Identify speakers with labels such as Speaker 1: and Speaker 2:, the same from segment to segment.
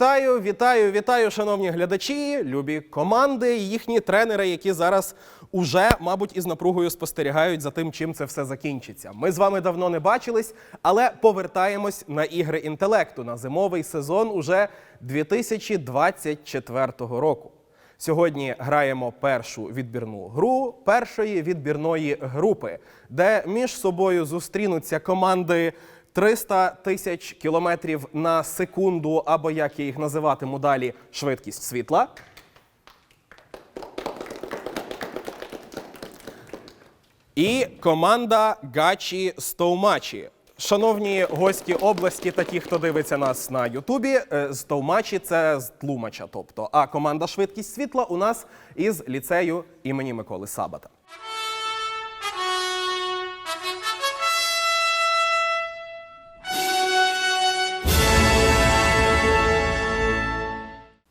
Speaker 1: Вітаю, вітаю, вітаю, шановні глядачі, любі команди, і їхні тренери, які зараз уже, мабуть, із напругою спостерігають за тим, чим це все закінчиться. Ми з вами давно не бачились, але повертаємось на ігри інтелекту на зимовий сезон уже 2024 року. Сьогодні граємо першу відбірну гру першої відбірної групи, де між собою зустрінуться команди 300 тисяч кілометрів на секунду, або як я їх називатиму далі, швидкість світла. І команда Гачі Стовмачі. Шановні гості області та ті, хто дивиться нас на Ютубі, е, Стовмачі це з Тлумача. Тобто, а команда Швидкість світла у нас із ліцею імені Миколи Сабата.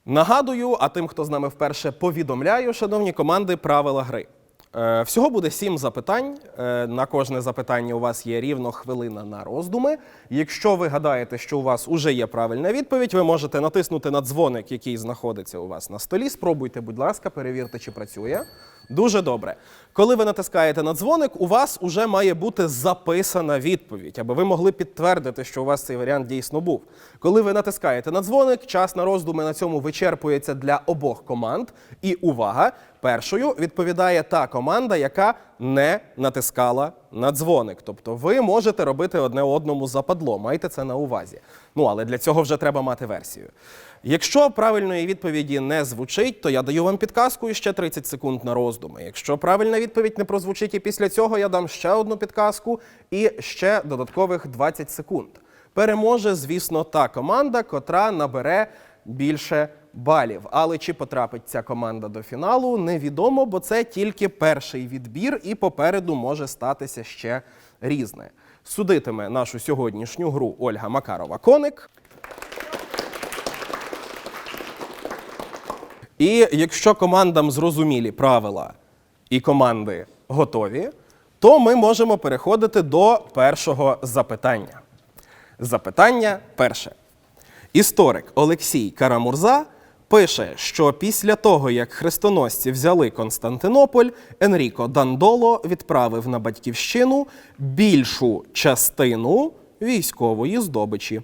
Speaker 1: Нагадую, а тим, хто з нами вперше повідомляю, шановні команди, правила гри. Е, всього буде сім запитань. Е, на кожне запитання у вас є рівно хвилина на роздуми. Якщо ви гадаєте, що у вас уже є правильна відповідь, ви можете натиснути на дзвоник, який знаходиться у вас на столі. Спробуйте, будь ласка, перевірте, чи працює. Дуже добре. Коли ви натискаєте на дзвоник, у вас уже має бути записана відповідь, аби ви могли підтвердити, що у вас цей варіант дійсно був. Коли ви натискаєте на дзвоник, час на роздуми на цьому вичерпується для обох команд. І увага! Першою відповідає та команда, яка не натискала на дзвоник. Тобто ви можете робити одне одному западло. Майте це на увазі. Ну але для цього вже треба мати версію. Якщо правильної відповіді не звучить, то я даю вам підказку і ще 30 секунд на роздуми. Якщо правильна відповідь не прозвучить, і після цього я дам ще одну підказку і ще додаткових 20 секунд. Переможе, звісно, та команда, котра набере більше балів. Але чи потрапить ця команда до фіналу, невідомо, бо це тільки перший відбір, і попереду може статися ще різне. Судитиме нашу сьогоднішню гру Ольга Макарова-Коник. І якщо командам зрозумілі правила і команди готові, то ми можемо переходити до першого запитання. Запитання перше. Історик Олексій Карамурза пише, що після того, як хрестоносці взяли Константинополь, Енріко Дандоло відправив на батьківщину більшу частину військової здобичі.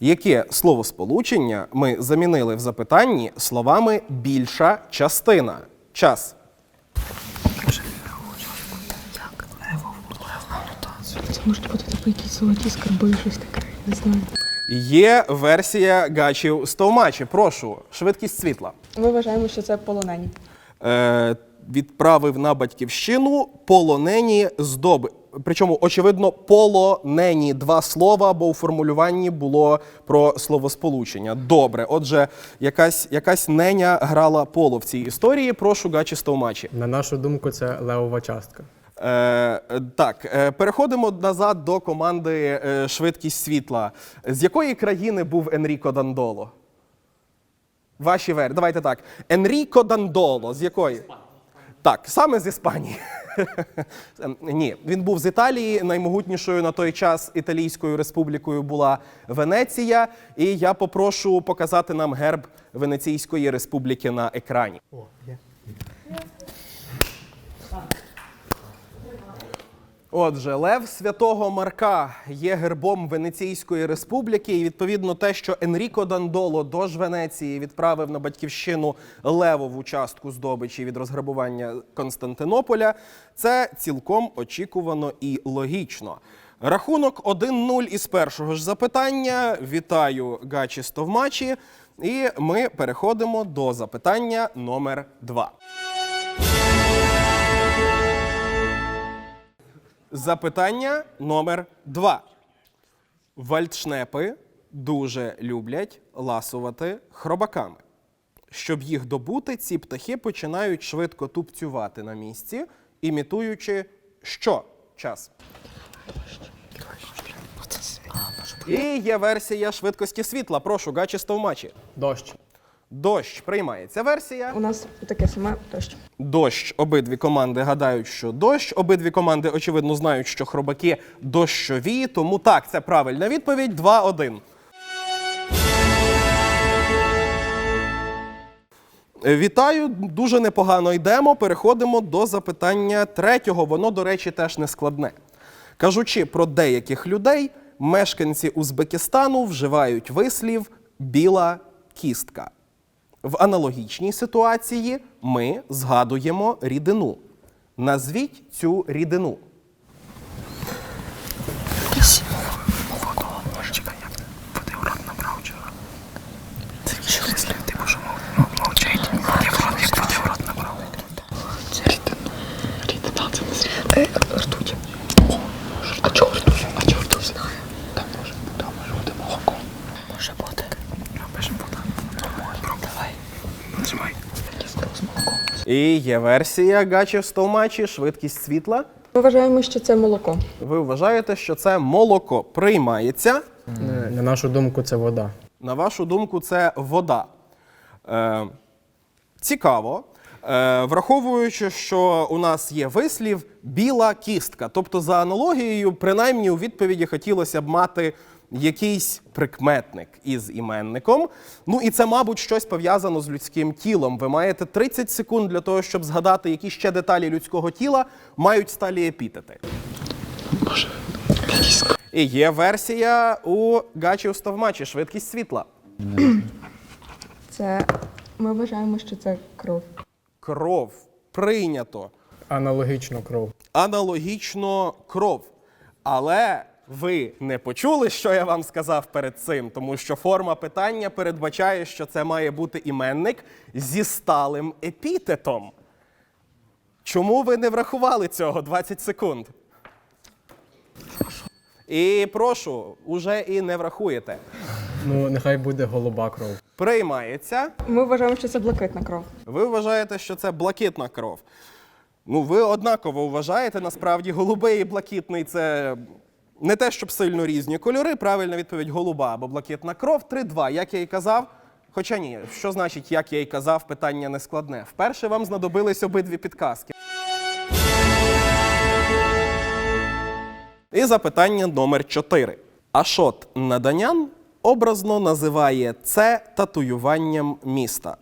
Speaker 1: Яке словосполучення ми замінили в запитанні словами більша частина? Час.
Speaker 2: Це можуть бути типу якісь золоті скарби, щось таке, не знаю.
Speaker 1: Є версія гачів стовмачі. Прошу, швидкість світла.
Speaker 3: Ми вважаємо, що це полонені.
Speaker 1: Е, відправив на батьківщину полонені здоби. Причому, очевидно, полонені два слова, бо у формулюванні було про словосполучення. Добре, отже, якась, якась неня грала поло в цій історії. Прошу гачі стовмачі.
Speaker 4: На нашу думку, це левова частка.
Speaker 1: Е, е, так, е, переходимо назад до команди е, Швидкість світла. З якої країни був Енріко Дандоло? Ваші вер. Давайте так. Енріко Дандоло. З якої? Так, саме з Іспанії. Ем, Ні, він був з Італії. Наймогутнішою на той час Італійською республікою була Венеція. І я попрошу показати нам герб Венеційської республіки на екрані. Отже, Лев Святого Марка є гербом Венеційської республіки, і відповідно те, що Енріко Дандоло дож Венеції відправив на батьківщину левову частку здобичі від розграбування Константинополя, це цілком очікувано і логічно. Рахунок 1-0 із першого ж запитання. Вітаю Гачі Стовмачі. І ми переходимо до запитання номер 2. Запитання номер два. Вальдшнепи дуже люблять ласувати хробаками. Щоб їх добути, ці птахи починають швидко тупцювати на місці, імітуючи що? Час. І є версія швидкості світла. Прошу, гачі стовмачі.
Speaker 4: Дощ.
Speaker 1: Дощ приймається версія.
Speaker 3: У нас таке саме тощо.
Speaker 1: Дощ. Обидві команди гадають, що дощ. Обидві команди, очевидно, знають, що хробаки дощові. Тому так, це правильна відповідь. 2-1. Е, Вітаю, дуже непогано йдемо. Переходимо до запитання третього. Воно, до речі, теж не складне. Кажучи про деяких людей, мешканці Узбекистану вживають вислів біла кістка. В аналогічній ситуації ми згадуємо рідину. Назвіть цю рідину.
Speaker 2: Рідина, це не зря. Е, ртуть. А чого ртуть? А чого ртуть? Знаю. Там може, там може бути молоко. Може бути. Може бути. Давай. Нажимай. Кістка з молоком.
Speaker 1: І є версія гачів стовмачі, швидкість світла.
Speaker 3: Ми вважаємо, що це молоко.
Speaker 1: Ви вважаєте, що це молоко приймається.
Speaker 4: Е, На нашу думку, це вода.
Speaker 1: На вашу думку, це вода. Е, цікаво. Е, враховуючи, що у нас є вислів біла кістка. Тобто, за аналогією, принаймні у відповіді хотілося б мати якийсь прикметник із іменником. Ну і це, мабуть, щось пов'язано з людським тілом. Ви маєте 30 секунд для того, щоб згадати, які ще деталі людського тіла мають сталі епітети.
Speaker 2: Кістка.
Speaker 1: І є версія у гачів стовмачі швидкість світла.
Speaker 3: Це ми вважаємо, що це кров.
Speaker 1: Кров прийнято.
Speaker 4: Аналогічно кров.
Speaker 1: Аналогічно кров. Але ви не почули, що я вам сказав перед цим, тому що форма питання передбачає, що це має бути іменник зі сталим епітетом. Чому ви не врахували цього 20 секунд? І прошу, уже і не врахуєте.
Speaker 4: Ну, нехай буде голуба кров.
Speaker 1: Приймається.
Speaker 3: Ми вважаємо, що це блакитна кров.
Speaker 1: Ви вважаєте, що це блакитна кров. Ну, ви однаково вважаєте, насправді, голубий і блакитний це не те, щоб сильно різні кольори. Правильна відповідь голуба або блакитна кров 3-2, як я і казав. Хоча ні, що значить, як я і казав, питання не складне. Вперше вам знадобились обидві підказки. І запитання номер 4. Ашот Наданян образно називає це татуюванням міста.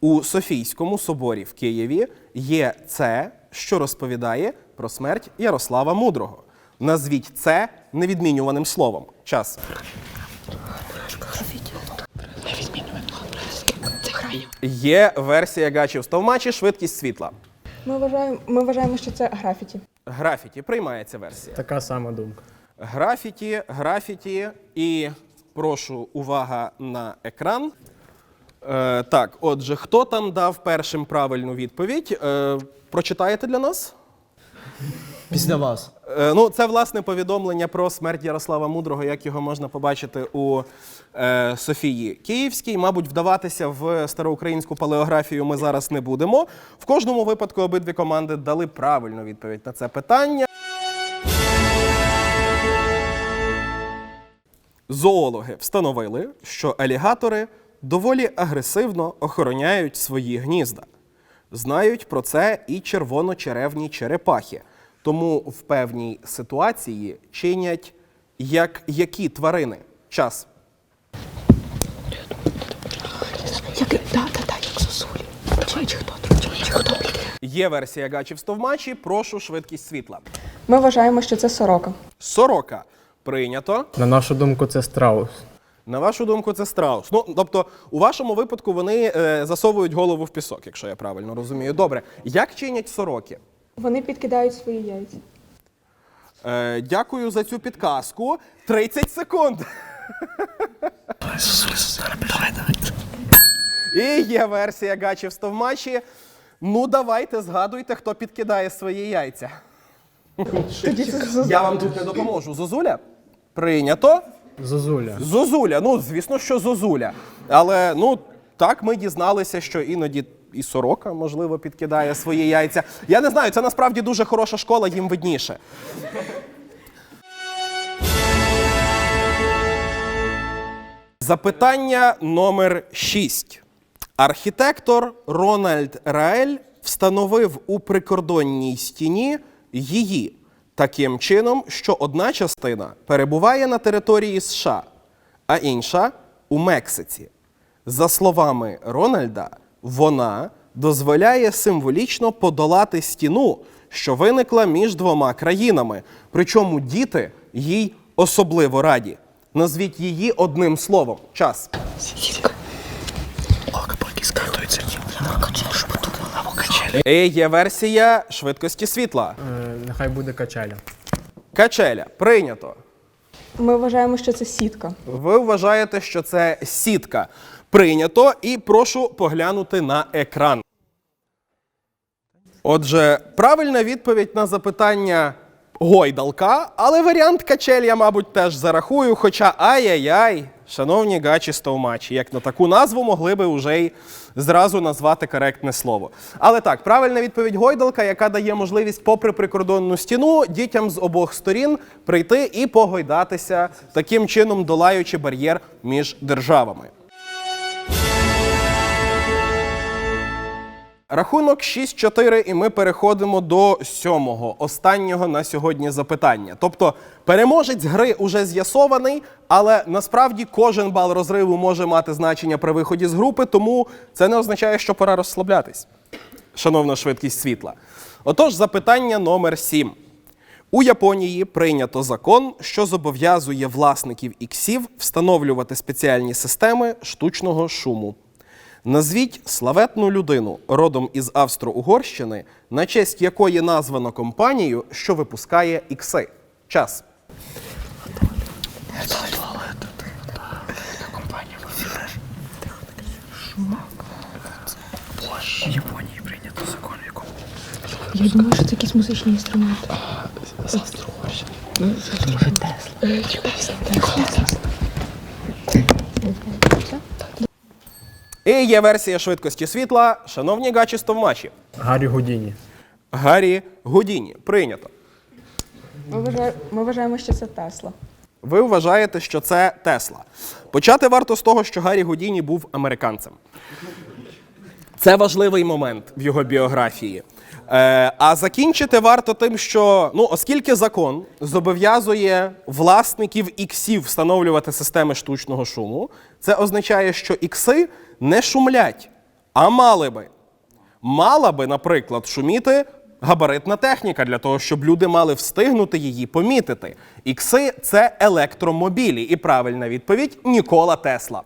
Speaker 1: У Софійському соборі в Києві є це, що розповідає про смерть Ярослава Мудрого. Назвіть це невідмінюваним словом. Час. Є версія гачів стовмачі, швидкість світла.
Speaker 3: Ми вважаємо, ми вважаємо, що це графіті.
Speaker 1: Графіті приймається версія.
Speaker 4: Така сама думка.
Speaker 1: Графіті, графіті і прошу увага на екран. Е, так, отже, хто там дав першим правильну відповідь? Е, прочитаєте для нас?
Speaker 5: Після вас.
Speaker 1: Е, ну, це власне повідомлення про смерть Ярослава Мудрого, як його можна побачити у е, Софії Київській. Мабуть, вдаватися в староукраїнську палеографію ми зараз не будемо. В кожному випадку обидві команди дали правильну відповідь на це питання. Зоологи встановили, що алігатори доволі агресивно охороняють свої гнізда. Знають про це і червоночеревні черепахи, тому в певній ситуації чинять як які тварини. Час.
Speaker 2: Як, да, да, да, як сосулі. Чи, чи хто? Чи, чи хто?
Speaker 1: Є версія гачів стовмачі. Прошу швидкість світла.
Speaker 3: Ми вважаємо, що це сорока.
Speaker 1: Сорока. Прийнято.
Speaker 4: На нашу думку, це страус.
Speaker 1: На вашу думку, це страус. Ну, тобто, у вашому випадку вони е, засовують голову в пісок, якщо я правильно розумію. Добре. Як чинять сороки?
Speaker 3: Вони підкидають свої яйця.
Speaker 1: Е, дякую за цю підказку. 30 секунд. І є версія гачів стовмачі. Ну, давайте згадуйте, хто підкидає свої яйця. Я вам тут не допоможу. Зозуля? Прийнято.
Speaker 4: Зозуля.
Speaker 1: Зозуля. Ну, звісно, що Зозуля. Але ну так ми дізналися, що іноді і сорока, можливо, підкидає свої яйця. Я не знаю, це насправді дуже хороша школа, їм видніше. Запитання номер 6. Архітектор Рональд Раель встановив у прикордонній стіні її таким чином, що одна частина перебуває на території США, а інша у Мексиці. За словами Рональда, вона дозволяє символічно подолати стіну, що виникла між двома країнами. Причому діти їй особливо раді. Назвіть її одним словом. Час. І є версія швидкості світла.
Speaker 4: Е, нехай буде качеля.
Speaker 1: Качеля. Прийнято.
Speaker 3: Ми вважаємо, що це сітка.
Speaker 1: Ви вважаєте, що це сітка. Прийнято, і прошу поглянути на екран. Отже, правильна відповідь на запитання гойдалка, але варіант качель я, мабуть, теж зарахую. Хоча ай-яй-яй, шановні гачі стовмачі, як на таку назву могли би вже й зразу назвати коректне слово. Але так, правильна відповідь гойдалка, яка дає можливість, попри прикордонну стіну, дітям з обох сторін прийти і погойдатися, таким чином долаючи бар'єр між державами. Рахунок 6-4, і ми переходимо до сьомого, останнього на сьогодні запитання. Тобто переможець гри уже з'ясований, але насправді кожен бал розриву може мати значення при виході з групи, тому це не означає, що пора розслаблятись. Шановна швидкість світла. Отож, запитання номер 7. У Японії прийнято закон, що зобов'язує власників іксів встановлювати спеціальні системи штучного шуму. Назвіть славетну людину родом із Австро-Угорщини, на честь якої названо компанію, що випускає ікси. Час.
Speaker 3: Я думаю, що це якийсь музичний інструмент.
Speaker 1: І є версія швидкості світла. Шановні гачі стовмачі.
Speaker 4: Гаррі Гудіні.
Speaker 1: Гаррі Гудіні. Прийнято.
Speaker 3: Ми, вважає- ми вважаємо, що це Тесла.
Speaker 1: Ви вважаєте, що це Тесла. Почати варто з того, що Гаррі Гудіні був американцем. Це важливий момент в його біографії. Е, а закінчити варто тим, що ну, оскільки закон зобов'язує власників іксів встановлювати системи штучного шуму, це означає, що ікси не шумлять, а мали би. Мала би, наприклад, шуміти габаритна техніка для того, щоб люди мали встигнути її помітити. Ікси це електромобілі. І правильна відповідь Нікола Тесла.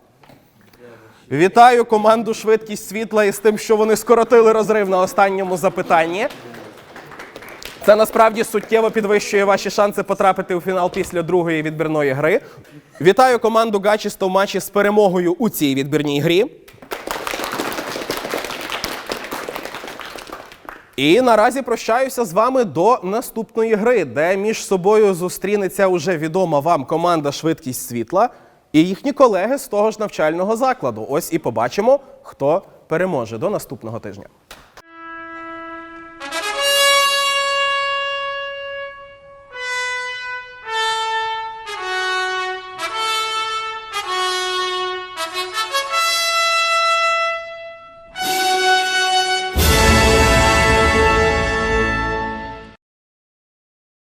Speaker 1: Вітаю команду Швидкість світла із тим, що вони скоротили розрив на останньому запитанні. Це насправді суттєво підвищує ваші шанси потрапити у фінал після другої відбірної гри. Вітаю команду Гачі Стовмачі з перемогою у цій відбірній грі. І наразі прощаюся з вами до наступної гри, де між собою зустрінеться уже відома вам команда Швидкість світла і їхні колеги з того ж навчального закладу. Ось і побачимо, хто переможе до наступного тижня.